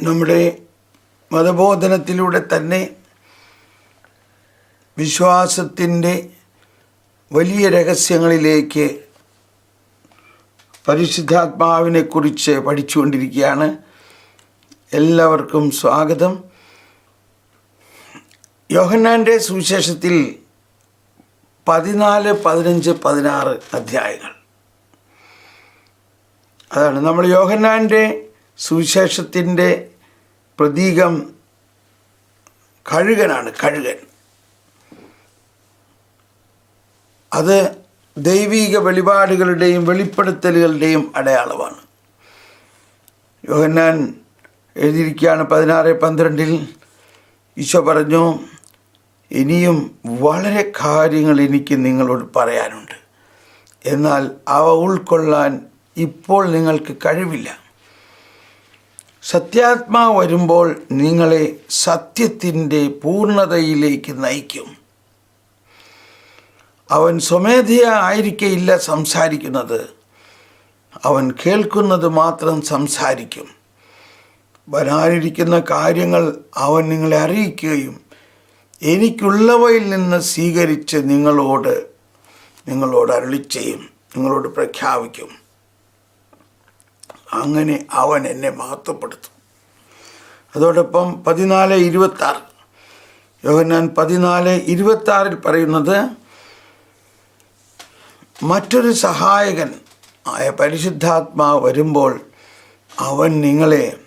നമ്മുടെ മതബോധനത്തിലൂടെ തന്നെ വിശ്വാസത്തിന്റെ വലിയ രഹസ്യങ്ങളിലേക്ക് പരിശുദ്ധാത്മാവിനെക്കുറിച്ച് പഠിച്ചുകൊണ്ടിരിക്കുകയാണ്. എല്ലാവർക്കും സ്വാഗതം. യോഹന്നാന്റെ സുവിശേഷത്തിൽ പതിനാല് പതിനഞ്ച് പതിനാറ് അധ്യായങ്ങൾ. അതാണ് നമ്മൾ യോഹന്നാന്റെ സുവിശേഷത്തിന്റെ പ്രതീകം കഴുകനാണ് കഴുകൻ. അത് ദൈവീക വെളിപാടുകളുടെയും വെളിപ്പെടുത്തലുകളുടെയും അടയാളമാണ്. യോഹന്നാൻ എഴുതിയിരിക്കുകയാണ് പതിനാറ് പന്ത്രണ്ടിൽ ഈശോ പറഞ്ഞു ഇനിയും വളരെ കാര്യങ്ങൾ എനിക്ക് നിങ്ങളോട് പറയാനുണ്ട്. എന്നാൽ അവ ഉൾക്കൊള്ളാൻ ഇപ്പോൾ നിങ്ങൾക്ക് കഴിവില്ല. സത്യാത്മാവ് വരുമ്പോൾ നിങ്ങളെ സത്യത്തിന്റെ പൂർണതയിലേക്ക് നയിക്കും. അവൻ സ്വമേധയ ആയിരിക്കയില്ല സംസാരിക്കുന്നത്. അവൻ കേൾക്കുന്നത് മാത്രം സംസാരിക്കും. വരാനിരിക്കുന്ന കാര്യങ്ങൾ അവൻ നിങ്ങളെ അറിയിക്കുകയും എനിക്കുള്ളവയിൽ നിന്ന് സ്വീകരിച്ച് നിങ്ങളോട് നിങ്ങളോട് അരുളി നിങ്ങളോട് പ്രഖ്യാപിക്കും. അങ്ങനെ അവൻ എന്നെ മഹത്വപ്പെടുത്തും. അതോടൊപ്പം പതിനാല് ഇരുപത്താറ് യോഹന്നാൻ പതിനാല് ഇരുപത്താറിൽ പറയുന്നത് മറ്റൊരു സഹായകൻ ആയ പരിശുദ്ധാത്മാവ് വരുമ്പോൾ അവൻ നിങ്ങളെ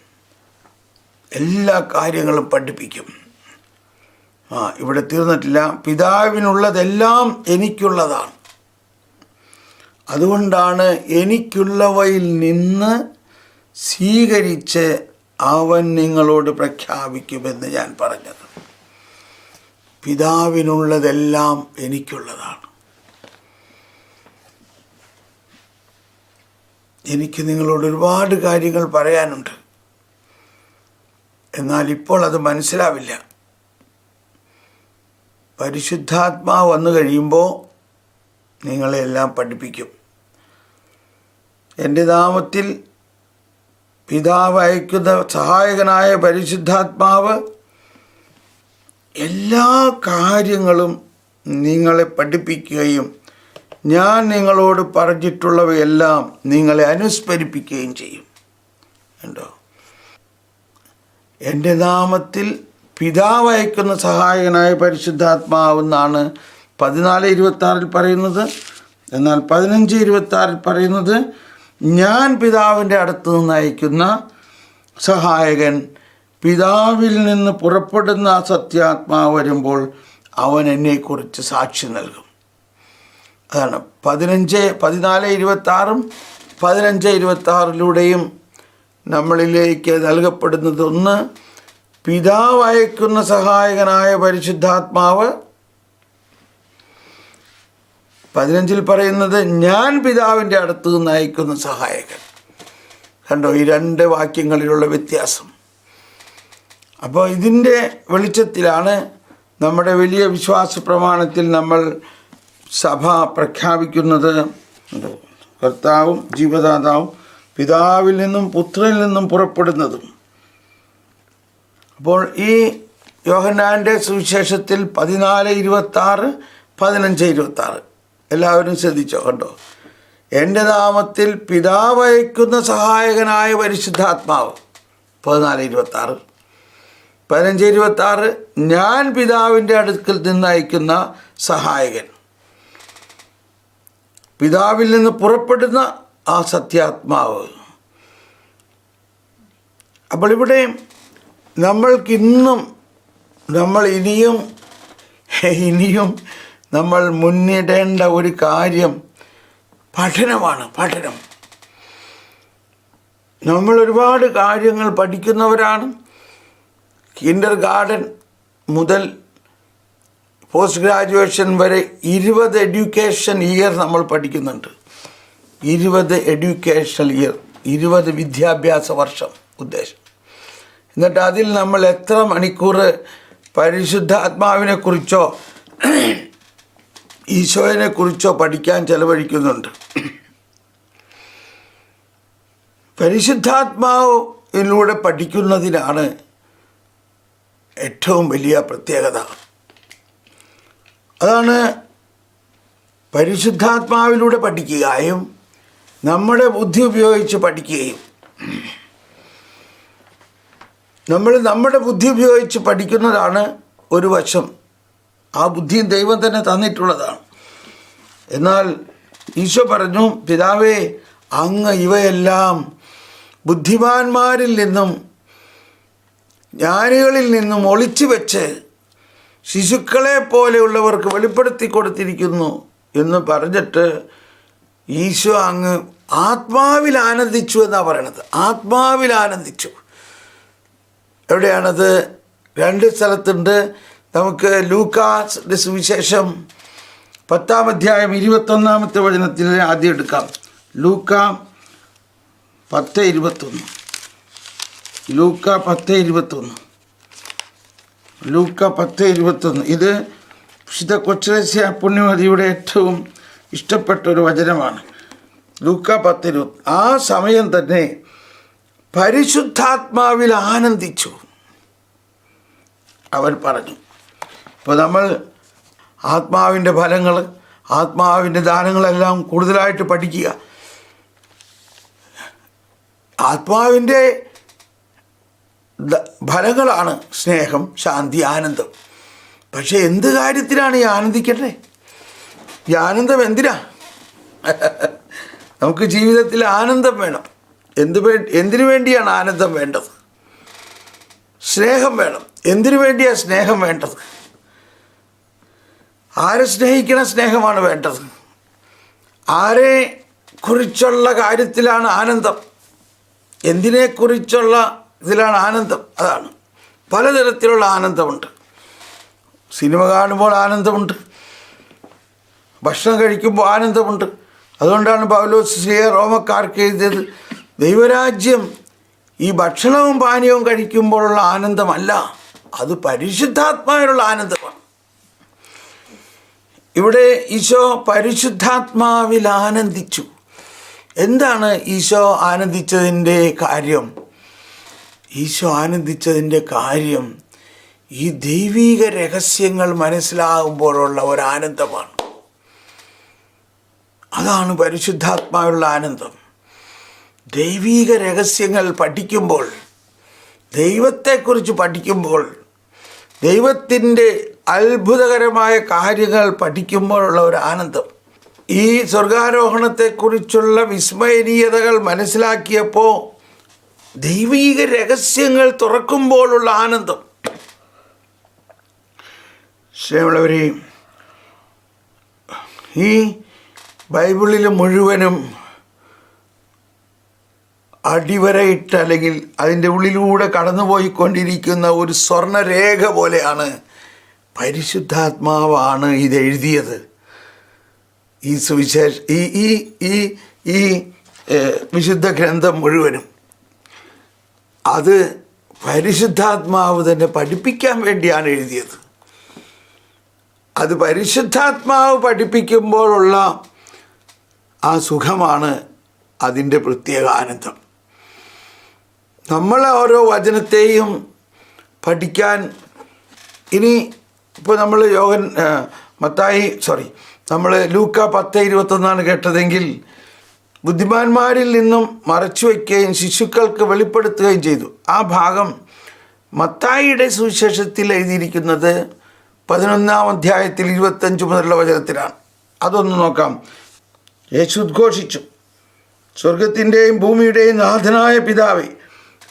എല്ലാ കാര്യങ്ങളും പഠിപ്പിക്കും. ആ ഇവിടെ തീർന്നിട്ടില്ല. പിതാവിനുള്ളതെല്ലാം എനിക്കുള്ളതാണ്. അതുകൊണ്ടാണ് എനിക്കുള്ളവയിൽ നിന്ന് സ്വീകരിച്ച് അവൻ നിങ്ങളോട് പ്രഖ്യാപിക്കുമെന്ന് ഞാൻ പറഞ്ഞത്. പിതാവിനുള്ളതെല്ലാം എനിക്കുള്ളതാണ്. എനിക്ക് നിങ്ങളോട് ഒരുപാട് കാര്യങ്ങൾ പറയാനുണ്ട്. എന്നാൽ ഇപ്പോൾ അത് മനസ്സിലാവില്ല. പരിശുദ്ധാത്മാവ് വന്നു കഴിയുമ്പോൾ നിങ്ങളെല്ലാം പഠിപ്പിക്കും. എന്റെ നാമത്തിൽ പിതാവ് അയക്കുന്ന സഹായകനായ പരിശുദ്ധാത്മാവ് എല്ലാ കാര്യങ്ങളും നിങ്ങളെ പഠിപ്പിക്കുകയും ഞാൻ നിങ്ങളോട് പറഞ്ഞിട്ടുള്ളവയെല്ലാം നിങ്ങളെ അനുസ്മരിപ്പിക്കുകയും ചെയ്യും. ഉണ്ടോ എന്റെ നാമത്തിൽ പിതാവ് അയക്കുന്ന സഹായകനായ പരിശുദ്ധാത്മാവെന്നാണ് പതിനാല് ഇരുപത്താറിൽ പറയുന്നത്. എന്നാൽ പതിനഞ്ച് ഇരുപത്താറിൽ പറയുന്നത് ഞാൻ പിതാവിന്റെ അടുത്ത് നിന്ന് അയക്കുന്ന സഹായകൻ പിതാവിൽ നിന്ന് പുറപ്പെടുന്ന സത്യാത്മാവ് വരുമ്പോൾ അവൻ എന്നെക്കുറിച്ച് സാക്ഷി നൽകും. അതാണ് പതിനഞ്ച് പതിനാല് ഇരുപത്താറും പതിനഞ്ച് ഇരുപത്താറിലൂടെയും നമ്മളിലേക്ക് നൽകപ്പെടുന്നതൊന്ന് പിതാവ് അയക്കുന്ന സഹായകനായ പരിശുദ്ധാത്മാവ് പതിനഞ്ചിൽ പറയുന്നത് ഞാൻ പിതാവിന്റെ അടുത്ത് നിന്ന് അയക്കുന്ന സഹായകൻ. കണ്ടോ ഈ രണ്ട് വാക്യങ്ങളിലുള്ള വ്യത്യാസം. അപ്പോൾ ഇതിന്റെ വെളിച്ചത്തിലാണ് നമ്മുടെ വലിയ വിശ്വാസ പ്രമാണത്തിൽ നമ്മൾ സഭ പ്രഖ്യാപിക്കുന്നത്. കർത്താവും ജീവദാതാവും പിതാവിൽ നിന്നും പുത്രനിൽ നിന്നും പുറപ്പെടുന്നതും. അപ്പോൾ ഈ യോഹന്നാന്റെ സുവിശേഷത്തിൽ പതിനാല് ഇരുപത്താറ് പതിനഞ്ച് ഇരുപത്താറ്. എല്ലാവരും ശ്രദ്ധിച്ചോ കണ്ടോ? എന്റെ നാമത്തിൽ പിതാവ് അയക്കുന്ന സഹായകനായ പരിശുദ്ധാത്മാവ്. പതിനാല് ഇരുപത്തി ആറ് പതിനഞ്ച് ഇരുപത്തി ആറ് ഞാൻ പിതാവിന്റെ അടുക്കൽ നിന്ന് അയക്കുന്ന സഹായകൻ. പിതാവിൽ നിന്ന് പുറപ്പെടുന്ന ആ സത്യാത്മാവ്. അപ്പോൾ ഇവിടെ നമ്മൾക്കിന്നും നമ്മൾ ഇനിയും ഇനിയും നമ്മൾ മുന്നിടേണ്ട ഒരു കാര്യം പഠനമാണ് പഠനം. നമ്മൾ ഒരുപാട് കാര്യങ്ങൾ പഠിക്കുന്നവരാണ്. കിൻഡർ ഗാർഡൻ മുതൽ പോസ്റ്റ് ഗ്രാജുവേഷൻ വരെ ഇരുപത് എഡ്യൂക്കേഷൻ ഇയർ നമ്മൾ പഠിക്കുന്നുണ്ട്. ഇരുപത് എഡ്യൂക്കേഷൻ ഇയർ ഇരുപത് വിദ്യാഭ്യാസ വർഷം ഉദ്ദേശം. എന്നിട്ട് അതിൽ നമ്മൾ എത്ര മണിക്കൂർ പരിശുദ്ധാത്മാവിനെ കുറിച്ചോ ഈശോയെ കുറിച്ചോ പഠിക്കാൻ ചെലവഴിക്കുന്നുണ്ട്. പരിശുദ്ധാത്മാവിലൂടെ പഠിക്കുന്നതിനാണ് ഏറ്റവും വലിയ പ്രത്യേകത. അതാണ് പരിശുദ്ധാത്മാവിലൂടെ പഠിക്കുകയും നമ്മുടെ ബുദ്ധി ഉപയോഗിച്ച് പഠിക്കുകയും. നമ്മൾ നമ്മുടെ ബുദ്ധി ഉപയോഗിച്ച് പഠിക്കുന്നതാണ് ഒരു വശം. ആ ബുദ്ധിയും ദൈവം തന്നെ തന്നിട്ടുള്ളതാണ്. എന്നാൽ ഈശോ പറഞ്ഞു പിതാവേ അങ്ങ് ഇവയെല്ലാം ബുദ്ധിമാന്മാരിൽ നിന്നും ജ്ഞാനികളിൽ നിന്നും ഒളിച്ചു വെച്ച് ശിശുക്കളെ പോലെയുള്ളവർക്ക് വെളിപ്പെടുത്തി കൊടുത്തിരിക്കുന്നു എന്ന് പറഞ്ഞിട്ട് ഈശോ അങ്ങ് ആത്മാവിൽ ആനന്ദിച്ചു എന്നാണ് പറയണത്. ആത്മാവിൽ ആനന്ദിച്ചു. എവിടെയാണത്? രണ്ട് സ്ഥലത്തുണ്ട്. നമുക്ക് ലൂക്കാസിന്റെ സുവിശേഷം പത്താം അധ്യായം ഇരുപത്തൊന്നാമത്തെ വചനത്തിൽ ആദ്യം എടുക്കാം. ലൂക്ക പത്ത് ഇരുപത്തൊന്ന്. ലൂക്ക പത്ത് ഇരുപത്തൊന്ന്. ലൂക്ക പത്ത് ഇരുപത്തൊന്ന്. ഇത് വിശുദ്ധ കൊച്ചുരസ്യ പുണ്യമതിയുടെ ഏറ്റവും ഇഷ്ടപ്പെട്ട ഒരു വചനമാണ്. ലൂക്ക പത്ത് ഇരുപത്തി ആ സമയം തന്നെ പരിശുദ്ധാത്മാവിൽ ആനന്ദിച്ചു. അവൻ പറഞ്ഞു ഇപ്പോൾ നമ്മൾ ആത്മാവിന്റെ ഫലങ്ങൾ ആത്മാവിന്റെ ദാനങ്ങളെല്ലാം കൂടുതലായിട്ട് പഠിക്കുക. ആത്മാവിന്റെ ഫലങ്ങളാണ് സ്നേഹം ശാന്തി ആനന്ദം. പക്ഷെ എന്ത് കാര്യത്തിനാണ് ഈ ആനന്ദിക്കട്ടെ ഈ ആനന്ദം എന്തിനാ? നമുക്ക് ജീവിതത്തിൽ ആനന്ദം വേണം. എന്ത് വേ എന്തിനു വേണ്ടിയാണ് ആനന്ദം വേണ്ടത്? സ്നേഹം വേണം. എന്തിനു വേണ്ടിയാണ് സ്നേഹം വേണ്ടത്? ആരെ സ്നേഹിക്കണ സ്നേഹമാണ് വേണ്ടത്? ആരെ കുറിച്ചുള്ള കാര്യത്തിലാണ് ആനന്ദം? എന്തിനെക്കുറിച്ചുള്ള ഇതിലാണ് ആനന്ദം? അതാണ്. പലതരത്തിലുള്ള ആനന്ദമുണ്ട്. സിനിമ കാണുമ്പോൾ ആനന്ദമുണ്ട്. ഭക്ഷണം കഴിക്കുമ്പോൾ ആനന്ദമുണ്ട്. അതുകൊണ്ടാണ് പൗലോസ് ശ്രീ റോമക്കാർക്ക് എഴുതിയത് ദൈവരാജ്യം ഈ ഭക്ഷണവും പാനീയവും കഴിക്കുമ്പോഴുള്ള ആനന്ദമല്ല. അത് പരിശുദ്ധാത്മാവിലുള്ള ആനന്ദമാണ്. ഇവിടെ ഈശോ പരിശുദ്ധാത്മാവിൽ ആനന്ദിച്ചു. എന്താണ് ഈശോ ആനന്ദിച്ചതിന്റെ കാര്യം? ഈശോ ആനന്ദിച്ചതിന്റെ കാര്യം ഈ ദൈവീക രഹസ്യങ്ങൾ മനസ്സിലാകുമ്പോഴുള്ള ഒരു ആനന്ദമാണ് അതാണ് പരിശുദ്ധാത്മാവിലുള്ള ആനന്ദം. ദൈവീക രഹസ്യങ്ങൾ പഠിക്കുമ്പോൾ ദൈവത്തെക്കുറിച്ച് പഠിക്കുമ്പോൾ ദൈവത്തിന്റെ അത്ഭുതകരമായ കാര്യങ്ങൾ പഠിക്കുമ്പോഴുള്ള ഒരു ആനന്ദം. ഈ സ്വർഗാരോഹണത്തെക്കുറിച്ചുള്ള വിസ്മയനീയതകൾ മനസ്സിലാക്കിയപ്പോൾ ദൈവീക രഹസ്യങ്ങൾ തുറക്കുമ്പോഴുള്ള ആനന്ദം. ശ്രീമുള്ളവരെ ഈ ബൈബിളിൽ മുഴുവനും അടിവരയിട്ട് അല്ലെങ്കിൽ അതിന്റെ ഉള്ളിലൂടെ കടന്നുപോയിക്കൊണ്ടിരിക്കുന്ന ഒരു സ്വർണരേഖ പോലെയാണ് പരിശുദ്ധാത്മാവാണ് ഇതെഴുതിയത് ഈ സുവിശേഷ ഈ ഈ ഈ ഈ വിശുദ്ധ ഗ്രന്ഥം മുഴുവനും അത് പരിശുദ്ധാത്മാവ് തന്നെ പഠിപ്പിക്കാൻ വേണ്ടിയാണ് എഴുതിയത്. അത് പരിശുദ്ധാത്മാവ് പഠിപ്പിക്കുമ്പോഴുള്ള ആ സുഖമാണ് അതിന്റെ പ്രത്യേക ആനന്ദം. നമ്മൾ ഓരോ വചനത്തെയും പഠിക്കാൻ ഇനി ഇപ്പോൾ നമ്മൾ യോഗൻ മത്തായി സോറി നമ്മൾ ലൂക്ക പത്ത് ഇരുപത്തൊന്നാണ് കേട്ടതെങ്കിൽ ബുദ്ധിമാന്മാരിൽ നിന്നും മറച്ചു വയ്ക്കുകയും ശിശുക്കൾക്ക് വെളിപ്പെടുത്തുകയും ചെയ്തു. ആ ഭാഗം മത്തായിയുടെ സുവിശേഷത്തിൽ എഴുതിയിരിക്കുന്നത് പതിനൊന്നാം അധ്യായത്തിൽ ഇരുപത്തഞ്ച് മുതലുള്ള വചനത്തിലാണ്. അതൊന്ന് നോക്കാം. യേശു ഉദ്ഘോഷിച്ചു. സ്വർഗത്തിന്റെയും ഭൂമിയുടെയും നാഥനായ പിതാവേ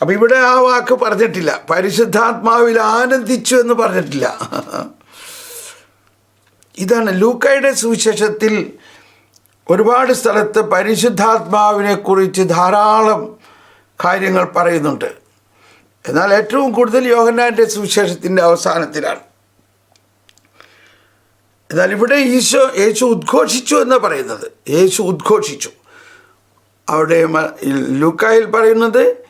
അപ്പം ഇവിടെ ആ വാക്ക് പറഞ്ഞിട്ടില്ല. പരിശുദ്ധാത്മാവിൽ ആനന്ദിച്ചു എന്ന് പറഞ്ഞിട്ടില്ല. ഇതാണ് ലൂക്കയുടെ സുവിശേഷത്തിൽ ഒരുപാട് സ്ഥലത്ത് പരിശുദ്ധാത്മാവിനെ കുറിച്ച് ധാരാളം കാര്യങ്ങൾ പറയുന്നുണ്ട്. എന്നാൽ ഏറ്റവും കൂടുതൽ യോഹന്നാന്റെ സുവിശേഷത്തിന്റെ അവസാനത്തിലാണ്. എന്നാൽ ഇവിടെ ഈശോ യേശു ഉദ്ഘോഷിച്ചു എന്ന് പറയുന്നത്. യേശു ഉദ്ഘോഷിച്ചു. അവിടെ ലൂക്കായിൽ പറയുന്നത്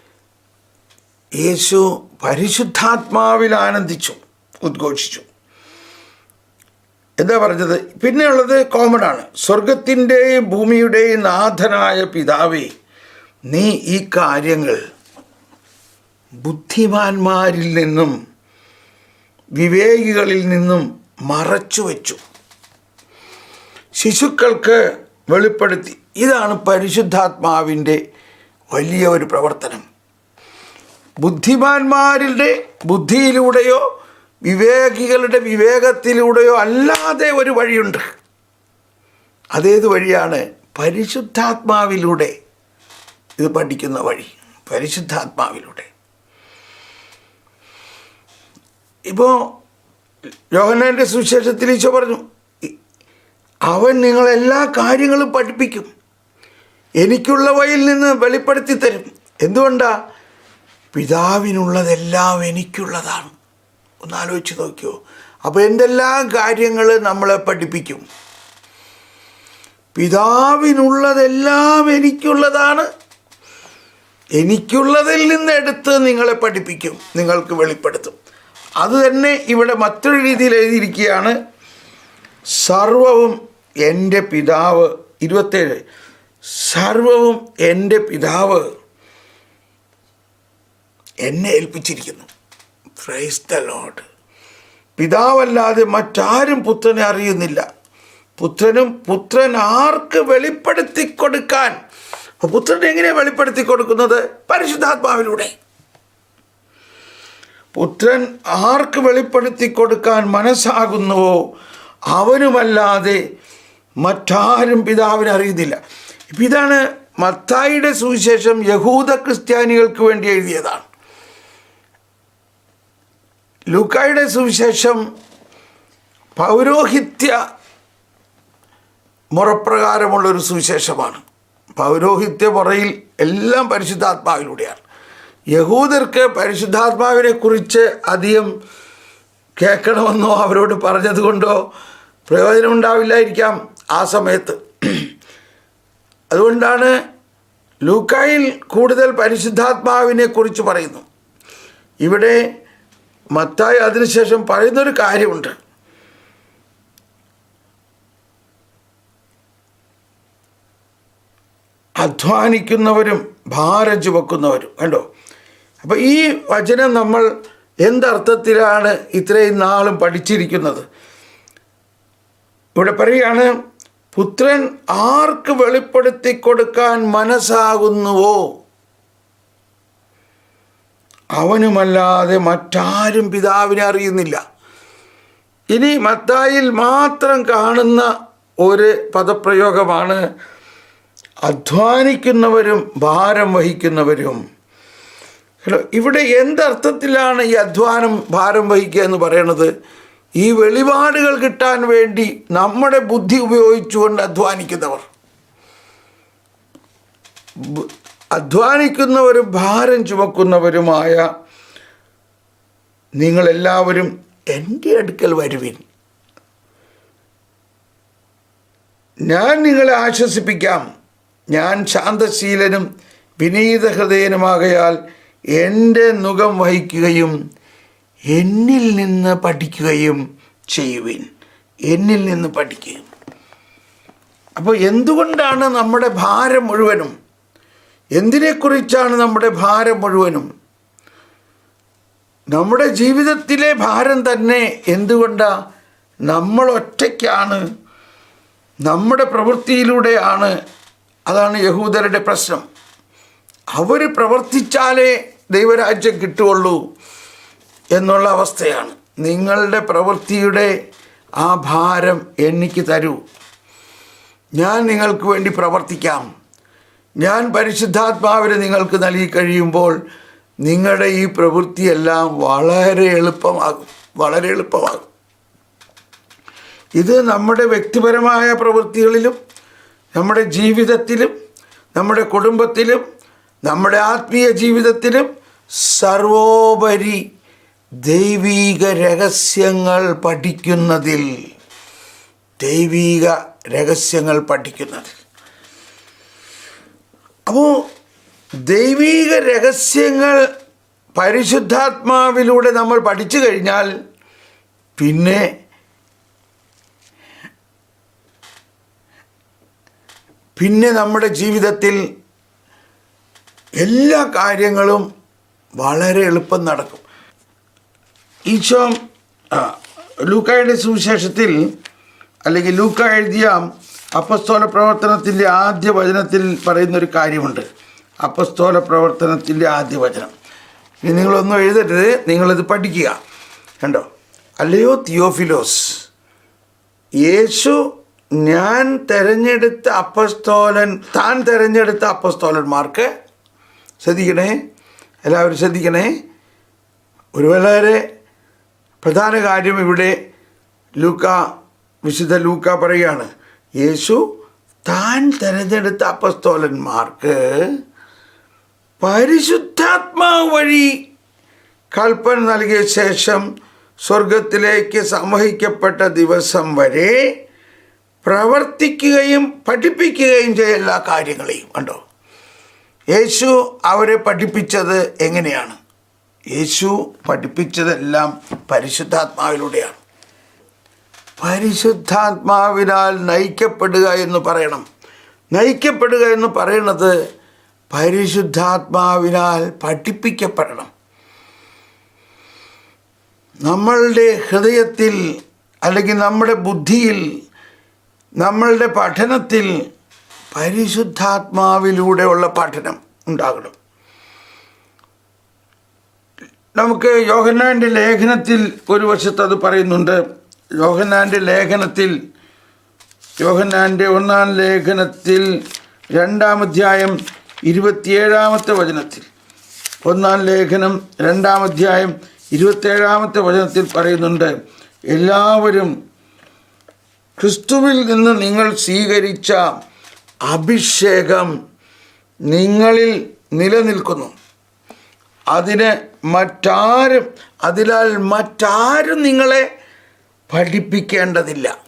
യേശു പരിശുദ്ധാത്മാവിൽ ആനന്ദിച്ചു ഉദ്ഘോഷിച്ചു. എന്താ പറഞ്ഞത്? പിന്നെയുള്ളത് കോമൺ ആണ് സ്വർഗത്തിന്റെയും ഭൂമിയുടെയും നാഥനായ പിതാവേ നീ ഈ കാര്യങ്ങൾ ബുദ്ധിമാന്മാരിൽ നിന്നും വിവേകികളിൽ നിന്നും മറച്ചു വച്ചു. ശിശുക്കൾക്ക് വെളിപ്പെടുത്തി. ഇതാണ് പരിശുദ്ധാത്മാവിന്റെ വലിയ ഒരു പ്രവർത്തനം. ബുദ്ധിമാന്മാരുടെ ബുദ്ധിയിലൂടെയോ വിവേകികളുടെ വിവേകത്തിലൂടെയോ അല്ലാതെ ഒരു വഴിയുണ്ട്. അതേത് വഴിയാണ്? പരിശുദ്ധാത്മാവിലൂടെ ഇത് പഠിക്കുന്ന വഴി. പരിശുദ്ധാത്മാവിലൂടെ. ഇപ്പോൾ യോഹന്നാന്റെ സുവിശേഷത്തിൽ ഈശോ പറഞ്ഞു "ഇ- അവൻ നിങ്ങളെല്ലാ കാര്യങ്ങളും പഠിപ്പിക്കും. എനിക്കുള്ളവയിൽ നിന്ന് വെളിപ്പെടുത്തി തരും എന്തുകൊണ്ടാ? പിതാവിനുള്ളതെല്ലാം എനിക്കുള്ളതാണ്. ഒന്ന് ആലോചിച്ച് നോക്കിയോ. അപ്പോൾ എന്തെല്ലാം കാര്യങ്ങൾ നമ്മളെ പഠിപ്പിക്കും? പിതാവിനുള്ളതെല്ലാം എനിക്കുള്ളതാണ്. എനിക്കുള്ളതിൽ നിന്ന് എടുത്ത് നിങ്ങളെ പഠിപ്പിക്കും. നിങ്ങൾക്ക് വെളിപ്പെടുത്തും. അത് തന്നെ ഇവിടെ മറ്റൊരു രീതിയിൽ എഴുതിയിരിക്കുകയാണ്. സർവവും എന്റെ പിതാവ് ഇരുപത്തേഴ്. സർവവും എന്റെ പിതാവ്. എന്നെ ഏൽപ്പിച്ചിരിക്കുന്നു. പ്രൈസ് പിതാവല്ലാതെ മറ്റാരും പുത്രനെ അറിയുന്നില്ല. പുത്രനും പുത്രൻ ആർക്ക് വെളിപ്പെടുത്തി കൊടുക്കാൻ പുത്രൻ എങ്ങനെയാണ് വെളിപ്പെടുത്തി കൊടുക്കുന്നത് പരിശുദ്ധാത്മാവിലൂടെ. പുത്രൻ ആർക്ക് വെളിപ്പെടുത്തി കൊടുക്കാൻ മനസ്സാകുന്നുവോ? അവനുമല്ലാതെ മറ്റാരും പിതാവിനെ അറിയുന്നില്ല. ഇപ്പം ഇതാണ് മത്തായിയുടെ സുവിശേഷം യഹൂദ ക്രിസ്ത്യാനികൾക്ക് വേണ്ടി എഴുതിയതാണ്. ലൂക്കായുടെ സുവിശേഷം പൗരോഹിത്യ മുറപ്രകാരമുള്ളൊരു സുവിശേഷമാണ്. പൗരോഹിത്യ മുറയിൽ എല്ലാം പരിശുദ്ധാത്മാവിലൂടെയാണ്. യഹൂദർക്ക് പരിശുദ്ധാത്മാവിനെക്കുറിച്ച് അധികം കേൾക്കണമെന്നോ അവരോട് പറഞ്ഞതുകൊണ്ടോ പ്രയോജനമുണ്ടാവില്ലായിരിക്കാം ആ സമയത്ത്. അതുകൊണ്ടാണ് ലൂക്കായിൽ കൂടുതൽ പരിശുദ്ധാത്മാവിനെക്കുറിച്ച് പറയുന്നു. ഇവിടെ മത്തായി അതിനുശേഷം പറയുന്നൊരു കാര്യമുണ്ട്. അധ്വാനിക്കുന്നവരും ഭാരം ചുമക്കുന്നവരും കണ്ടോ? അപ്പോൾ ഈ വചനം നമ്മൾ എന്തർത്ഥത്തിലാണ് ഇത്രയും നാളും പഠിച്ചിരിക്കുന്നത്? ഇവിടെ പറയുകയാണ് പുത്രൻ ആർക്ക് വെളിപ്പെടുത്തി കൊടുക്കാൻ മനസ്സാകുന്നുവോ? അവനുമല്ലാതെ മറ്റാരും പിതാവിനെ അറിയുന്നില്ല. ഇനി മത്തായിൽ മാത്രം കാണുന്ന ഒരു പദപ്രയോഗമാണ് അധ്വാനിക്കുന്നവരും ഭാരം വഹിക്കുന്നവരും. ഹലോ ഇവിടെ എന്തർത്ഥത്തിലാണ് ഈ അധ്വാനം ഭാരം വഹിക്കുക എന്ന് പറയണത്? ഈ വെളിപാടുകൾ കിട്ടാൻ വേണ്ടി നമ്മുടെ ബുദ്ധി ഉപയോഗിച്ചുകൊണ്ട് അധ്വാനിക്കുന്നവർ. അധ്വാനിക്കുന്നവരും ഭാരം ചുമക്കുന്നവരുമായ നിങ്ങളെല്ലാവരും എന്റെ അടുക്കൽ വരുവിൻ. ഞാൻ നിങ്ങളെ ആശ്വസിപ്പിക്കാം. ഞാൻ ശാന്തശീലനും വിനീത ഹൃദയനുമാകയാൽ എന്റെ മുഖം വഹിക്കുകയും എന്നിൽ നിന്ന് പഠിക്കുകയും ചെയ്യുവിൻ. എന്നിൽ നിന്ന് പഠിക്കുകയും. അപ്പോൾ എന്തുകൊണ്ടാണ് നമ്മുടെ ഭാരം മുഴുവനും എന്തിനെക്കുറിച്ചാണ് നമ്മുടെ ഭാരം മുഴുവനും? നമ്മുടെ ജീവിതത്തിലെ ഭാരം തന്നെ എന്തുകൊണ്ടാണ് നമ്മൾ ഒറ്റയ്ക്കാണ്? നമ്മുടെ പ്രവൃത്തിയിലൂടെയാണ്. അതാണ് യഹൂദരുടെ പ്രശ്നം. അവർ പ്രവർത്തിച്ചാലേ ദൈവരാജ്യം കിട്ടുകയുള്ളൂ എന്നുള്ള അവസ്ഥയാണ്. നിങ്ങളുടെ പ്രവൃത്തിയുടെ ആ ഭാരം എനിക്ക് തരൂ. ഞാൻ നിങ്ങൾക്ക് വേണ്ടി പ്രവർത്തിക്കാം. ഞാൻ പരിശുദ്ധാത്മാവിനെ നിങ്ങൾക്ക് നൽകി കഴിയുമ്പോൾ നിങ്ങളുടെ ഈ പ്രവൃത്തിയെല്ലാം വളരെ എളുപ്പമാകും വളരെ എളുപ്പമാകും. ഇത് നമ്മുടെ വ്യക്തിപരമായ പ്രവൃത്തികളിലും നമ്മുടെ ജീവിതത്തിലും നമ്മുടെ കുടുംബത്തിലും നമ്മുടെ ആത്മീയ ജീവിതത്തിലും സർവോപരി ദൈവീക രഹസ്യങ്ങൾ പഠിക്കുന്നതിൽ ദൈവീക രഹസ്യങ്ങൾ പഠിക്കുന്നതിൽ. അപ്പോൾ ദൈവീക രഹസ്യങ്ങൾ പരിശുദ്ധാത്മാവിലൂടെ നമ്മൾ പഠിച്ചു കഴിഞ്ഞാൽ പിന്നെ പിന്നെ നമ്മുടെ ജീവിതത്തിൽ എല്ലാ കാര്യങ്ങളും വളരെ എളുപ്പം നടക്കും. ഈശോ ലൂക്കായുടെ സുവിശേഷത്തിൽ അല്ലെങ്കിൽ ലൂക്ക എഴുതിയ അപ്പസ്തോല പ്രവർത്തനത്തിന്റെ ആദ്യ വചനത്തിൽ പറയുന്നൊരു കാര്യമുണ്ട്. അപ്പസ്തോല പ്രവർത്തനത്തിന്റെ ആദ്യ വചനം. ഇനി നിങ്ങളൊന്നും എഴുതരുത് നിങ്ങളിത് പഠിക്കുക. കണ്ടോ? അല്ലയോ തിയോഫിലോസ്. യേശു ഞാൻ തിരഞ്ഞെടുത്ത അപ്പസ്തോലൻ താൻ തിരഞ്ഞെടുത്ത അപ്പസ്തോലന്മാർക്ക് ശ്രദ്ധിക്കണേ എല്ലാവരും ശ്രദ്ധിക്കണേ ഒരു വളരെ പ്രധാന കാര്യം ഇവിടെ ലൂക്ക വിശുദ്ധ ലൂക്ക പറയുകയാണ്. യേശു താൻ തിരഞ്ഞെടുത്ത അപ്പസ്തോലന്മാർക്ക് പരിശുദ്ധാത്മാവ് വഴി കൽപ്പന നൽകിയ ശേഷം സ്വർഗത്തിലേക്ക് സംവഹിക്കപ്പെട്ട ദിവസം വരെ പ്രവർത്തിക്കുകയും പഠിപ്പിക്കുകയും ചെയ്യ എല്ലാ കാര്യങ്ങളെയും കണ്ടോ? യേശു അവരെ പഠിപ്പിച്ചത് എങ്ങനെയാണ്? യേശു പഠിപ്പിച്ചതെല്ലാം പരിശുദ്ധാത്മാവിലൂടെയാണ്. പരിശുദ്ധാത്മാവിനാൽ നയിക്കപ്പെടുക എന്ന് പറയണം. നയിക്കപ്പെടുക എന്ന് പറയുന്നത് പരിശുദ്ധാത്മാവിനാൽ പഠിപ്പിക്കപ്പെടണം. നമ്മളുടെ ഹൃദയത്തിൽ അല്ലെങ്കിൽ നമ്മുടെ ബുദ്ധിയിൽ നമ്മളുടെ പഠനത്തിൽ പരിശുദ്ധാത്മാവിലൂടെയുള്ള പഠനം ഉണ്ടാകണം. നമുക്ക് യോഹന്നാന്റെ ലേഖനത്തിൽ ഒരു വശത്ത് അത് പറയുന്നുണ്ട്. യോഹന്നാന്റെ ലേഖനത്തിൽ യോഹന്നാന്റെ ഒന്നാം ലേഖനത്തിൽ രണ്ടാം അധ്യായം ഇരുപത്തിയേഴാമത്തെ വചനത്തിൽ. ഒന്നാം ലേഖനം രണ്ടാം അധ്യായം ഇരുപത്തേഴാമത്തെ വചനത്തിൽ പറയുന്നുണ്ട് എല്ലാവരും ക്രിസ്തുവിൽ നിന്ന് നിങ്ങൾ സ്വീകരിച്ച അഭിഷേകം നിങ്ങളിൽ നിലനിൽക്കുന്നു. അതിന് മറ്റാരും അതിനാൽ മറ്റാരും നിങ്ങളെ പഠിപ്പിക്കേണ്ടതില്ല.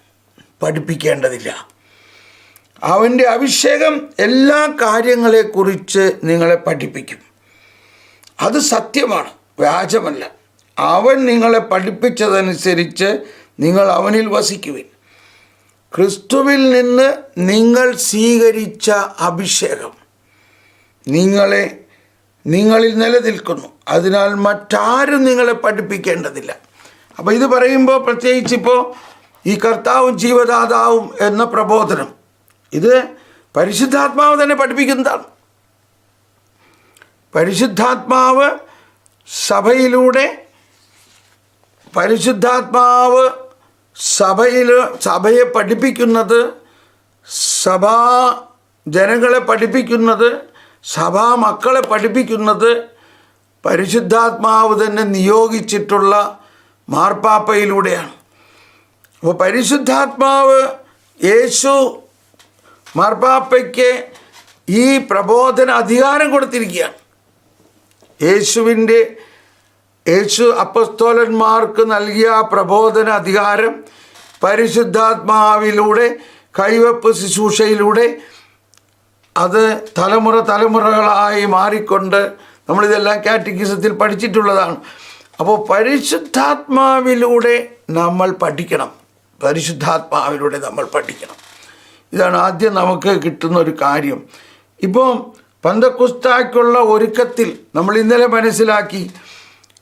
പഠിപ്പിക്കേണ്ടതില്ല. അവന്റെ അഭിഷേകം എല്ലാ കാര്യങ്ങളെക്കുറിച്ച് നിങ്ങളെ പഠിപ്പിക്കും. അത് സത്യമാണ്. വ്യാജമല്ല. അവൻ നിങ്ങളെ പഠിപ്പിച്ചതനുസരിച്ച് നിങ്ങൾ അവനിൽ വസിക്കുവിൻ. ക്രിസ്തുവിൽ നിന്ന് നിങ്ങൾ സ്വീകരിച്ച അഭിഷേകം നിങ്ങളെ നിങ്ങളിൽ നിലനിൽക്കുന്നു. അതിനാൽ മറ്റാരും നിങ്ങളെ പഠിപ്പിക്കേണ്ടതില്ല. അപ്പോൾ ഇത് പറയുമ്പോൾ പ്രത്യേകിച്ച് ഇപ്പോൾ ഈ കർത്താവും ജീവദാതാവും എന്ന പ്രബോധനം. ഇത് പരിശുദ്ധാത്മാവ് തന്നെ പഠിപ്പിക്കുന്നതാണ്. പരിശുദ്ധാത്മാവ് സഭയിലൂടെ പരിശുദ്ധാത്മാവ് സഭയിൽ സഭയെ പഠിപ്പിക്കുന്നത് സഭാ ജനങ്ങളെ പഠിപ്പിക്കുന്നത് സഭാ മക്കളെ പഠിപ്പിക്കുന്നത് പരിശുദ്ധാത്മാവ് തന്നെ നിയോഗിച്ചിട്ടുള്ള മാർപ്പാപ്പയിലൂടെയാണ്. അപ്പോൾ പരിശുദ്ധാത്മാവ് യേശു മാർപ്പാപ്പയ്ക്ക് ഈ പ്രബോധന അധികാരം കൊടുത്തിരിക്കുകയാണ്. യേശുവിന്റെ യേശു അപ്പസ്തോലന്മാർക്ക് നൽകിയ പ്രബോധന അധികാരം പരിശുദ്ധാത്മാവിലൂടെ കൈവപ്പ് ശുശ്രൂഷയിലൂടെ അത് തലമുറ തലമുറകളായി മാറിക്കൊണ്ട് നമ്മളിതെല്ലാം കാറ്റഗിസത്തിൽ പഠിച്ചിട്ടുള്ളതാണ്. അപ്പോൾ പരിശുദ്ധാത്മാവിലൂടെ നമ്മൾ പഠിക്കണം. പരിശുദ്ധാത്മാവിലൂടെ നമ്മൾ പഠിക്കണം. ഇതാണ് ആദ്യം നമുക്ക് കിട്ടുന്ന ഒരു കാര്യം. ഇപ്പോൾ പന്തക്കുസ്താക്കുള്ള ഒരുക്കത്തിൽ നമ്മൾ ഇന്നലെ മനസ്സിലാക്കി.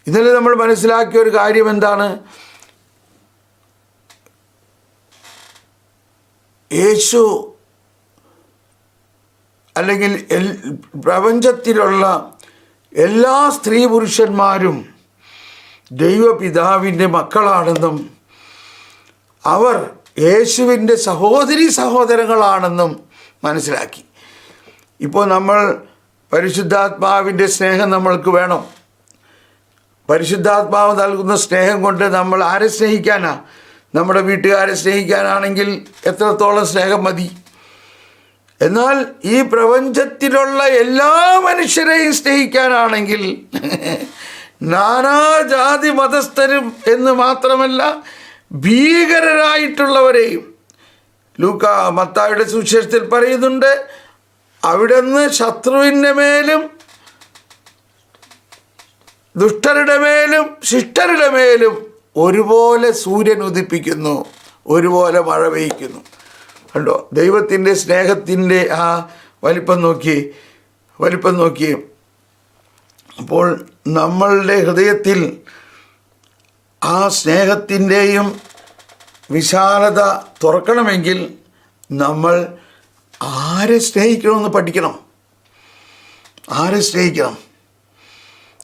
ഇന്നലെ നമ്മൾ മനസ്സിലാക്കിയ ഒരു കാര്യം എന്താണ്? യേശു അല്ലെങ്കിൽ പ്രപഞ്ചത്തിലുള്ള എല്ലാ സ്ത്രീ പുരുഷന്മാരും ദൈവപിതാവിന്റെ മക്കളാണെന്നും അവർ യേശുവിന്റെ സഹോദരി സഹോദരങ്ങളാണെന്നും മനസ്സിലാക്കി. ഇപ്പോൾ നമ്മൾ പരിശുദ്ധാത്മാവിന്റെ സ്നേഹം നമ്മൾക്ക് വേണം. പരിശുദ്ധാത്മാവ് നൽകുന്ന സ്നേഹം കൊണ്ട് നമ്മൾ ആരെ സ്നേഹിക്കാനാ? നമ്മുടെ വീട്ടുകാരെ സ്നേഹിക്കാനാണെങ്കിൽ എത്രത്തോളം സ്നേഹം മതി? എന്നാൽ ഈ പ്രപഞ്ചത്തിലുള്ള എല്ലാ മനുഷ്യരെയും സ്നേഹിക്കാനാണെങ്കിൽ നാനാജാതി മതസ്ഥരും എന്ന് മാത്രമല്ല ഭീകരരായിട്ടുള്ളവരെയും. ലൂക്ക മത്തായുടെ സുവിശേഷത്തിൽ പറയുന്നുണ്ട് അവിടുന്ന് ശത്രുവിന്റെ മേലും ദുഷ്ടരുടെ മേലും ശിഷ്ടരുടെ മേലും ഒരുപോലെ സൂര്യൻ ഉദിപ്പിക്കുന്നു ഒരുപോലെ മഴ പെയ്യ്ക്കുന്നു കണ്ടോ? ദൈവത്തിന്റെ സ്നേഹത്തിന്റെ ആ വലിപ്പം നോക്കി വലിപ്പം നോക്കി അപ്പോൾ നമ്മളുടെ ഹൃദയത്തിൽ ആ സ്നേഹത്തിന്റെയും വിശാലത തുറക്കണമെങ്കിൽ നമ്മൾ ആരെ സ്നേഹിക്കണമെന്ന് പഠിക്കണം. ആരെ സ്നേഹിക്കണം?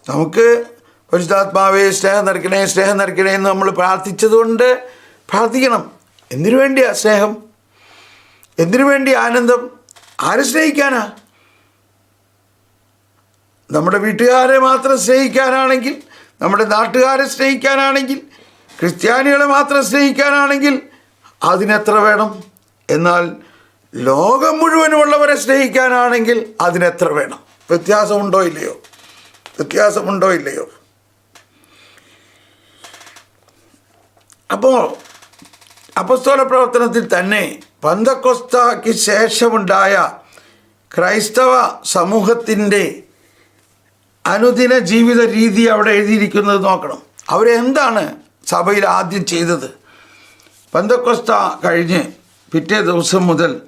നമുക്ക് പരിശുദ്ധാത്മാവെ സ്നേഹം നിറയ്ക്കണേ സ്നേഹം നിറയ്ക്കണേ എന്ന് നമ്മൾ പ്രാർത്ഥിച്ചതുകൊണ്ട് പ്രാർത്ഥിക്കണം. എന്തിനു വേണ്ടിയാ സ്നേഹം? എന്തിനു വേണ്ടി ആനന്ദം? ആരെ സ്നേഹിക്കാനാ? നമ്മുടെ വീട്ടുകാരെ മാത്രം സ്നേഹിക്കാനാണെങ്കിൽ നമ്മുടെ നാട്ടുകാരെ സ്നേഹിക്കാനാണെങ്കിൽ ക്രിസ്ത്യാനികളെ മാത്രം സ്നേഹിക്കാനാണെങ്കിൽ അതിനെത്ര വേണം? എന്നാൽ ലോകം മുഴുവനുമുള്ളവരെ സ്നേഹിക്കാനാണെങ്കിൽ അതിനെത്ര വേണം? വ്യത്യാസമുണ്ടോ ഇല്ലയോ? വ്യത്യാസമുണ്ടോ ഇല്ലയോ? അപ്പോൾ അപസ്തോല പ്രവർത്തനത്തിൽ തന്നെ പന്തക്കൊസ്താക്ക് ശേഷമുണ്ടായ ക്രൈസ്തവ സമൂഹത്തിന്റെ അനുദിന ജീവിത രീതി അവിടെ എഴുതിയിരിക്കുന്നത് നോക്കണം. അവരെന്താണ് സഭയിൽ ആദ്യം ചെയ്തത്? പന്തക്കൊസ്ത കഴിഞ്ഞ് പിറ്റേ ദിവസം മുതൽ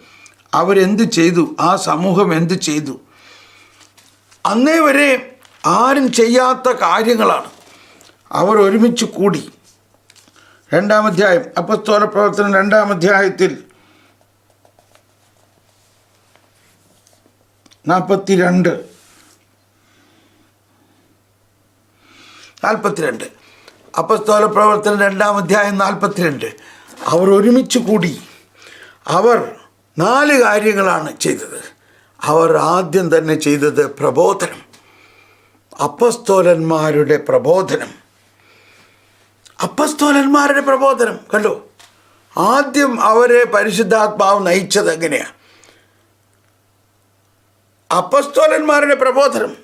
അവരെന്ത് ചെയ്തു? ആ സമൂഹം എന്ത് ചെയ്തു? അന്നേ വരെ ആരും ചെയ്യാത്ത കാര്യങ്ങളാണ്. അവർ ഒരുമിച്ച് കൂടി. രണ്ടാം അധ്യായം അപ്പസ്തോല പ്രവർത്തനം രണ്ടാം അധ്യായത്തിൽ നാൽപ്പത്തി രണ്ട് നാൽപ്പത്തിരണ്ട്. അപ്പസ്തോല പ്രവർത്തനം രണ്ടാം അധ്യായം നാൽപ്പത്തിരണ്ട്. അവർ ഒരുമിച്ച് കൂടി. അവർ നാല് കാര്യങ്ങളാണ് ചെയ്തത്. അവർ ആദ്യം തന്നെ ചെയ്തത് പ്രബോധനം. അപ്പസ്തോലന്മാരുടെ പ്രബോധനം. അപ്പസ്തോലന്മാരുടെ പ്രബോധനം കണ്ടോ? ആദ്യം അവരെ പരിശുദ്ധാത്മാവ് നയിച്ചത് എങ്ങനെയാണ് അപ്പസ്തോലന്മാരുടെ പ്രബോധനം.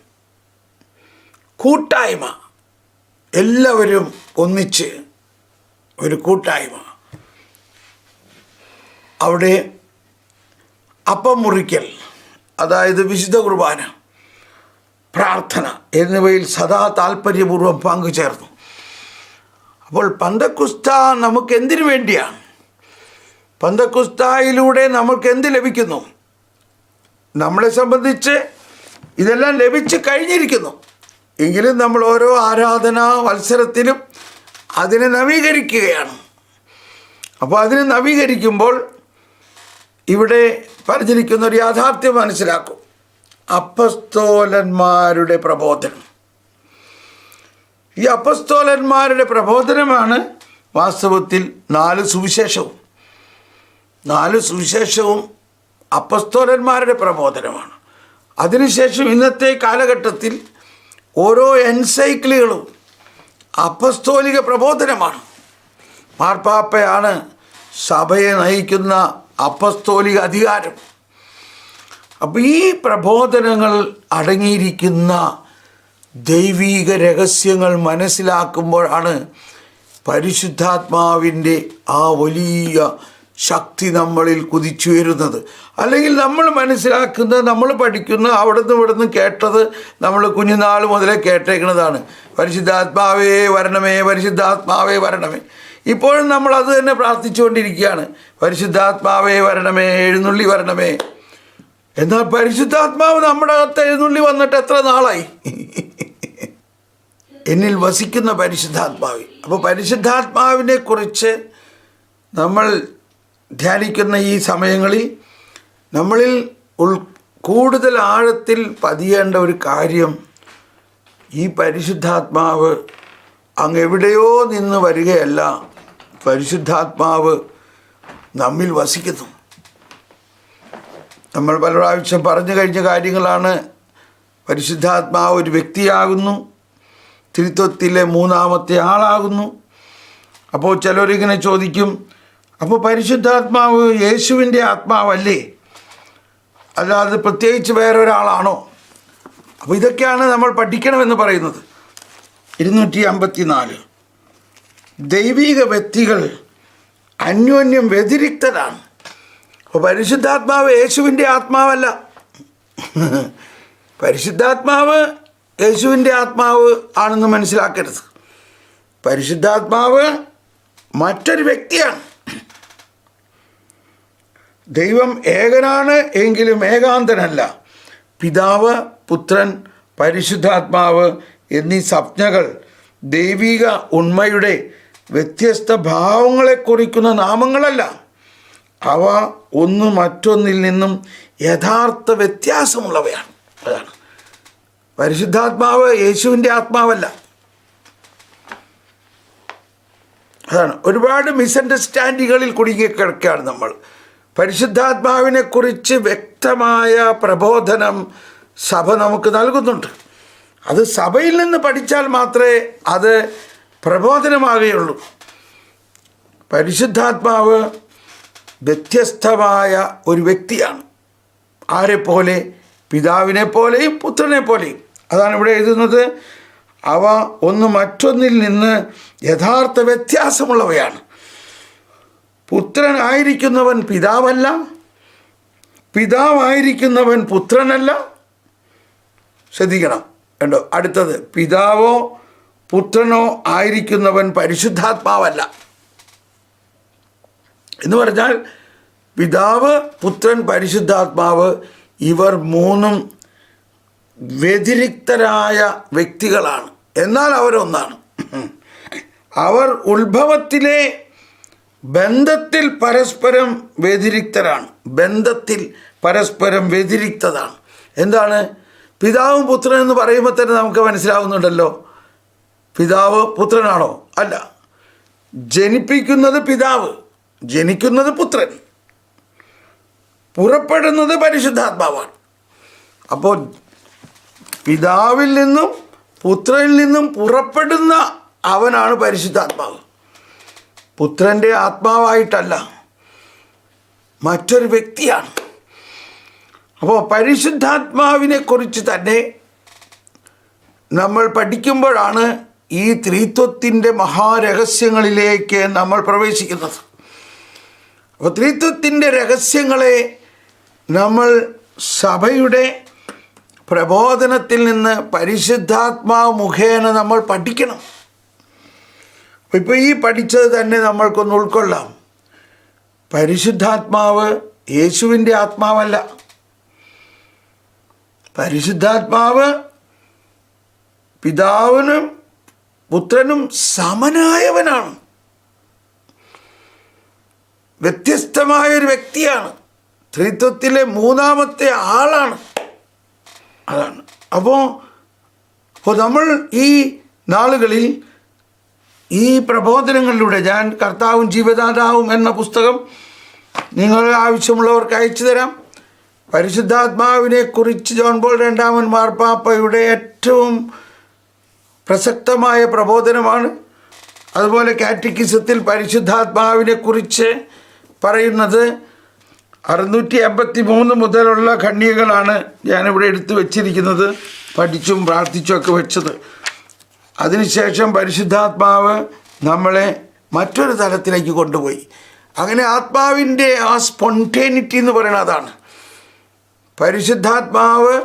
കൂട്ടായ്മ. എല്ലാവരും ഒന്നിച്ച് ഒരു കൂട്ടായ്മ. അവിടെ അപ്പം മുറിക്കൽ അതായത് വിശുദ്ധ കുർബാന പ്രാർത്ഥന എന്നിവയിൽ സദാ താല്പര്യപൂർവം പങ്കുചേർന്നു. അപ്പോൾ പന്തക്കുസ്ത നമുക്ക് എന്തിനു വേണ്ടിയാണ് പന്തക്കുസ്തായിലൂടെ നമുക്ക് എന്ത് ലഭിക്കുന്നു? നമ്മളെ സംബന്ധിച്ച് ഇതെല്ലാം ലഭിച്ചു കഴിഞ്ഞിരിക്കുന്നു. എങ്കിലും നമ്മൾ ഓരോ ആരാധനാ മത്സരത്തിലും അതിനെ നവീകരിക്കുകയാണ്. അപ്പോൾ അതിനെ നവീകരിക്കുമ്പോൾ ഇവിടെ പറഞ്ഞിരിക്കുന്ന ഒരു യാഥാർത്ഥ്യം മനസ്സിലാക്കും. അപ്പസ്തോലന്മാരുടെ പ്രബോധനം. ഈ അപ്പസ്തോലന്മാരുടെ പ്രബോധനമാണ് വാസ്തവത്തിൽ നാല് സുവിശേഷവും. നാല് സുവിശേഷവും അപ്പസ്തോലന്മാരുടെ പ്രബോധനമാണ്. അതിനുശേഷം ഇന്നത്തെ കാലഘട്ടത്തിൽ ഓരോ എൻസൈക്കിളുകളും അപസ്തോലിക പ്രബോധനമാണ്. മാർപ്പാപ്പയാണ് സഭയെ നയിക്കുന്ന അപസ്തോലിക അധികാരം. അപ്പോൾ ഈ പ്രബോധനങ്ങൾ അടങ്ങിയിരിക്കുന്ന ദൈവീക രഹസ്യങ്ങൾ മനസ്സിലാക്കുമ്പോഴാണ് പരിശുദ്ധാത്മാവിന്റെ ആ വലിയ ശക്തി നമ്മളിൽ കുതിച്ചുയരുന്നത്. അല്ലെങ്കിൽ നമ്മൾ മനസ്സിലാക്കുന്ന നമ്മൾ പഠിക്കുന്ന അവിടുന്ന് ഇവിടുന്ന് കേട്ടത് നമ്മൾ കുഞ്ഞുനാൾ മുതലേ കേട്ടേക്കുന്നതാണ് പരിശുദ്ധാത്മാവേ വരണമേ പരിശുദ്ധാത്മാവേ വരണമേ. ഇപ്പോഴും നമ്മൾ അത് തന്നെ പ്രാർത്ഥിച്ചുകൊണ്ടിരിക്കുകയാണ്. പരിശുദ്ധാത്മാവേ വരണമേ എഴുന്നള്ളി വരണമേ. എന്നാൽ പരിശുദ്ധാത്മാവ് നമ്മുടെ അകത്ത് എഴുന്നള്ളി വന്നിട്ട് എത്ര നാളായി? എന്നിൽ വസിക്കുന്ന പരിശുദ്ധാത്മാവ് അപ്പോൾ പരിശുദ്ധാത്മാവിനെ കുറിച്ച് നമ്മൾ ധ്യാനിക്കുന്ന ഈ സമയങ്ങളിൽ നമ്മളിൽ ഉൾ കൂടുതൽ ആഴത്തിൽ പതിയേണ്ട ഒരു കാര്യം ഈ പരിശുദ്ധാത്മാവ് അങ്ങ് എവിടെയോ നിന്ന് വരികയല്ല. പരിശുദ്ധാത്മാവ് നമ്മിൽ വസിക്കുന്നു. നമ്മൾ പല പ്രാവശ്യം പറഞ്ഞു കഴിഞ്ഞ കാര്യങ്ങളാണ്. പരിശുദ്ധാത്മാവ് ഒരു വ്യക്തിയാകുന്നു. തിരുത്വത്തിലെ മൂന്നാമത്തെ ആളാകുന്നു. അപ്പോൾ ചിലരിങ്ങനെ ചോദിക്കും അപ്പോൾ പരിശുദ്ധാത്മാവ് യേശുവിന്റെ ആത്മാവല്ലേ? അല്ലാതെ പ്രത്യേകിച്ച് വേറൊരാളാണോ? അപ്പോൾ ഇതൊക്കെയാണ് നമ്മൾ പഠിക്കണമെന്ന് പറയുന്നത്. ഇരുന്നൂറ്റി അമ്പത്തി നാല് ദൈവിക വ്യക്തികൾ അന്യോന്യം വ്യതിരിക്തരാണ്. അപ്പോൾ പരിശുദ്ധാത്മാവ് യേശുവിന്റെ ആത്മാവല്ല. പരിശുദ്ധാത്മാവ് യേശുവിന്റെ ആത്മാവ് ആണെന്ന് മനസ്സിലാക്കരുത്. പരിശുദ്ധാത്മാവ് മറ്റൊരു വ്യക്തിയാണ്. ദൈവം ഏകനാണ് എങ്കിലും ഏകാന്തനല്ല. പിതാവ് പുത്രൻ പരിശുദ്ധാത്മാവ് എന്നീ സംജ്ഞകൾ ദൈവിക ഉണ്മയുടെ വ്യത്യസ്ത ഭാവങ്ങളെ കുറിക്കുന്ന നാമങ്ങളല്ല. അവ ഒന്ന് മറ്റൊന്നിൽ നിന്നും യഥാർത്ഥ വ്യത്യാസമുള്ളവയാണ്. അതാണ്. പരിശുദ്ധാത്മാവ് യേശുവിന്റെ ആത്മാവല്ല. അതാണ്. ഒരുപാട് മിസ്അണ്ടർസ്റ്റാൻഡിങ്ങുകളിൽ കുടുങ്ങിക്കിടക്കുകയാണ് നമ്മൾ. പരിശുദ്ധാത്മാവിനെ കുറിച്ച് വ്യക്തമായ പ്രബോധനം സഭ നമുക്ക് നൽകുന്നുണ്ട്. അത് സഭയിൽ നിന്ന് പഠിച്ചാൽ മാത്രമേ അത് പ്രബോധനമാകുകയുള്ളൂ. പരിശുദ്ധാത്മാവ് വ്യത്യസ്തമായ ഒരു വ്യക്തിയാണ്. ആരെപ്പോലെ? പിതാവിനെ പോലെയും പുത്രനെ പോലെയും അതാണ് ഇവിടെ എഴുതുന്നത്. അവ ഒന്ന് മറ്റൊന്നിൽ നിന്ന് യഥാർത്ഥ വ്യത്യാസമുള്ളവയാണ്. പുത്രനായിരിക്കുന്നവൻ പിതാവല്ല. പിതാവായിരിക്കുന്നവൻ പുത്രനല്ല. ശ്രദ്ധിക്കണം. കണ്ടോ? അടുത്തത്. പിതാവോ പുത്രനോ ആയിരിക്കുന്നവൻ പരിശുദ്ധാത്മാവല്ല. എന്ന് പറഞ്ഞാൽ പിതാവ് പുത്രൻ പരിശുദ്ധാത്മാവ് ഇവർ മൂന്നും വ്യതിരിക്തരായ വ്യക്തികളാണ്. എന്നാൽ അവരൊന്നാണ്. അവർ ഉത്ഭവത്തിലെ ബന്ധത്തിൽ പരസ്പരം വ്യതിരിക്തരാണ്. ബന്ധത്തിൽ പരസ്പരം വ്യതിരിക്തതാണ്. എന്താണ്? പിതാവും പുത്രൻ എന്ന് പറയുമ്പോൾ തന്നെ നമുക്ക് മനസ്സിലാവുന്നുണ്ടല്ലോ. പിതാവ് പുത്രനാണോ? അല്ല. ജനിപ്പിക്കുന്നത് പിതാവ് ജനിക്കുന്നത് പുത്രൻ. പുറപ്പെടുന്നത് പരിശുദ്ധാത്മാവാണ്. അപ്പോൾ പിതാവിൽ നിന്നും പുത്രനിൽ നിന്നും പുറപ്പെടുന്ന അവനാണ് പരിശുദ്ധാത്മാവ്. പുത്രന്റെ ആത്മാവായിട്ടല്ല മറ്റൊരു വ്യക്തിയാണ്. അപ്പോൾ പരിശുദ്ധാത്മാവിനെ കുറിച്ച് തന്നെ നമ്മൾ പഠിക്കുമ്പോഴാണ് ഈ ത്രിത്വത്തിന്റെ മഹാരഹസ്യങ്ങളിലേക്ക് നമ്മൾ പ്രവേശിക്കുന്നത്. അപ്പോൾ ത്രിത്വത്തിന്റെ രഹസ്യങ്ങളെ നമ്മൾ സഭയുടെ പ്രബോധനത്തിൽ നിന്ന് പരിശുദ്ധാത്മാവ് മുഖേന നമ്മൾ പഠിക്കണം. ഇപ്പോൾ ഈ പഠിച്ചത് തന്നെ നമ്മൾക്കൊന്ന് ഉൾക്കൊള്ളാം. പരിശുദ്ധാത്മാവ് യേശുവിന്റെ ആത്മാവല്ല. പരിശുദ്ധാത്മാവ് പിതാവിനും പുത്രനും സമനായവനാണ്. വ്യത്യസ്തമായൊരു വ്യക്തിയാണ്. ത്രിത്വത്തിലെ മൂന്നാമത്തെ ആളാണ്. അതാണ്. അപ്പോൾ അപ്പോൾ നമ്മൾ ഈ നാളുകളിൽ ഈ പ്രബോധനങ്ങളിലൂടെ ഞാൻ കർത്താവും ജീവദാതാവും എന്ന പുസ്തകം നിങ്ങൾ ആവശ്യമുള്ളവർക്ക് അയച്ചു തരാം. പരിശുദ്ധാത്മാവിനെ കുറിച്ച് ജോൺ പോൾ രണ്ടാമൻ മാർപ്പാപ്പയുടെ ഏറ്റവും പ്രസക്തമായ പ്രബോധനമാണ്. അതുപോലെ കാറ്റിക്കിസത്തിൽ പരിശുദ്ധാത്മാവിനെ കുറിച്ച് പറയുന്നത് അറുന്നൂറ്റി അമ്പത്തി മൂന്ന് മുതലുള്ള ഖണ്ഡികകളാണ് ഞാനിവിടെ എടുത്തു വച്ചിരിക്കുന്നത്. പഠിച്ചും പ്രാർത്ഥിച്ചും ഒക്കെ വെച്ചത്. അതിനുശേഷം പരിശുദ്ധാത്മാവ് നമ്മളെ മറ്റൊരു തലത്തിലേക്ക് കൊണ്ടുപോയി. അങ്ങനെ ആത്മാവിന്റെ ആ സ്പോണ്ടേനിറ്റി എന്ന് പറയുന്നത് അതാണ്. പരിശുദ്ധാത്മാവ്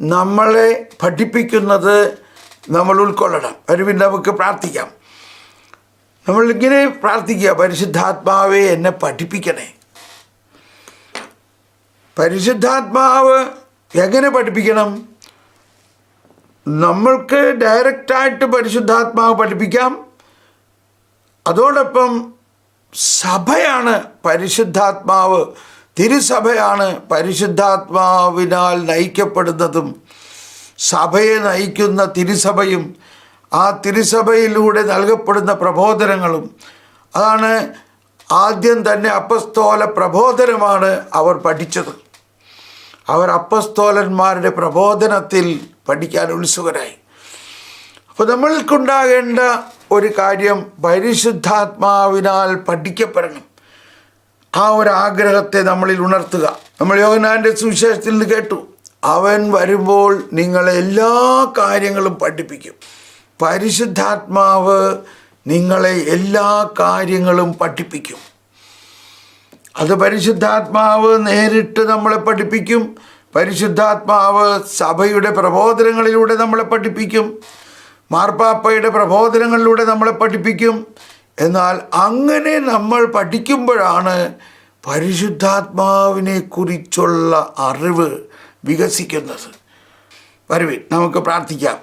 നമ്മളെ പഠിപ്പിക്കുന്നത് നമ്മൾ ഉൾക്കൊള്ളണം. വരുവിൻ നമുക്ക് പ്രാർത്ഥിക്കാം. നമ്മളിങ്ങനെ പ്രാർത്ഥിക്കുക പരിശുദ്ധാത്മാവെ എന്നെ പഠിപ്പിക്കണേ. പരിശുദ്ധാത്മാവ് എങ്ങനെ പഠിപ്പിക്കണം? നമ്മൾക്ക് ഡയറക്റ്റായിട്ട് പരിശുദ്ധാത്മാവ് പഠിപ്പിക്കാം. അതോടൊപ്പം സഭയാണ് പരിശുദ്ധാത്മാവ് തിരുസഭയാണ് പരിശുദ്ധാത്മാവിനാൽ നയിക്കപ്പെടുന്നതും. സഭയെ നയിക്കുന്ന തിരുസഭയും ആ തിരുസഭയിലൂടെ നൽകപ്പെടുന്ന പ്രബോധനങ്ങളും. അതാണ് ആദ്യം തന്നെ അപ്പസ്തോല പ്രബോധനമാണ് അവർ പഠിച്ചത്. അവർ അപ്പസ്തോലന്മാരുടെ പ്രബോധനത്തിൽ പഠിക്കാൻ ഉത്സുകരായി അപ്പോൾ നമ്മൾക്കുണ്ടാകേണ്ട ഒരു കാര്യം പരിശുദ്ധാത്മാവിനാൽ പഠിക്കപ്പെടണം. ആ ഒരു ആഗ്രഹത്തെ നമ്മളിൽ ഉണർത്തുക. നമ്മൾ യോഗനാന്റെ സുവിശേഷത്തിൽ നിന്ന് കേട്ടു അവൻ വരുമ്പോൾ നിങ്ങളെ എല്ലാ കാര്യങ്ങളും പഠിപ്പിക്കും. പരിശുദ്ധാത്മാവ് നിങ്ങളെ എല്ലാ കാര്യങ്ങളും പഠിപ്പിക്കും. അത് പരിശുദ്ധാത്മാവ് നേരിട്ട് നമ്മളെ പഠിപ്പിക്കും പരിശുദ്ധാത്മാവ് സഭയുടെ പ്രബോധനങ്ങളിലൂടെ നമ്മളെ പഠിപ്പിക്കും. മാർപ്പാപ്പയുടെ പ്രബോധനങ്ങളിലൂടെ നമ്മളെ പഠിപ്പിക്കും. എന്നാൽ അങ്ങനെ നമ്മൾ പഠിക്കുമ്പോഴാണ് പരിശുദ്ധാത്മാവിനെ കുറിച്ചുള്ള അറിവ് വികസിക്കുന്നത്. വരുവിൻ നമുക്ക് പ്രാർത്ഥിക്കാം.